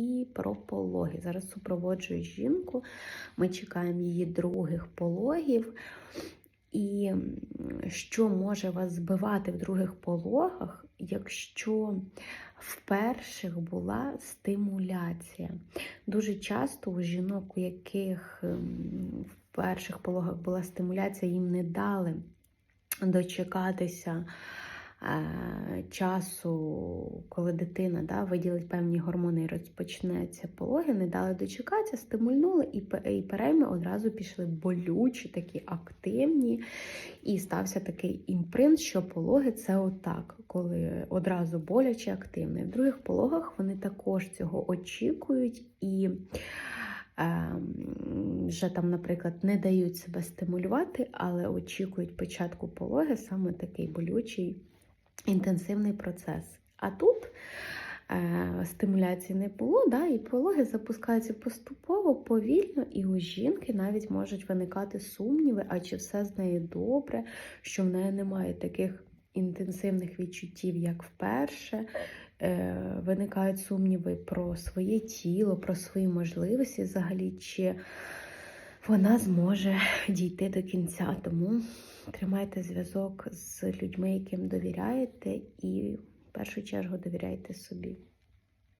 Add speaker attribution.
Speaker 1: і про пологи. Зараз супроводжую жінку. Ми чекаємо її других пологів. І що може вас збивати в других пологах, якщо в перших була стимуляція? Дуже часто у жінок, у яких ем, в перших пологах була стимуляція, їм не дали дочекатися часу, коли дитина да, виділить певні гормони і розпочнеться пологи, не дали дочекатися, стимульнули, і, і перейми одразу пішли болючі, такі активні. І стався такий імпринт, що пологи це отак, коли одразу боляче активне. В других пологах вони також цього очікують і ем, вже там, наприклад, не дають себе стимулювати, але очікують початку пологи саме такий болючий інтенсивний процес. А тут е, стимуляції не було, да, і пологи запускаються поступово, повільно, і у жінки навіть можуть виникати сумніви, а чи все з нею добре, що в неї немає таких інтенсивних відчуттів, як вперше. Е, виникають сумніви про своє тіло, про свої можливості взагалі, чи вона зможе дійти до кінця. Тому тримайте зв'язок з людьми, яким довіряєте, і в першу чергу довіряйте собі.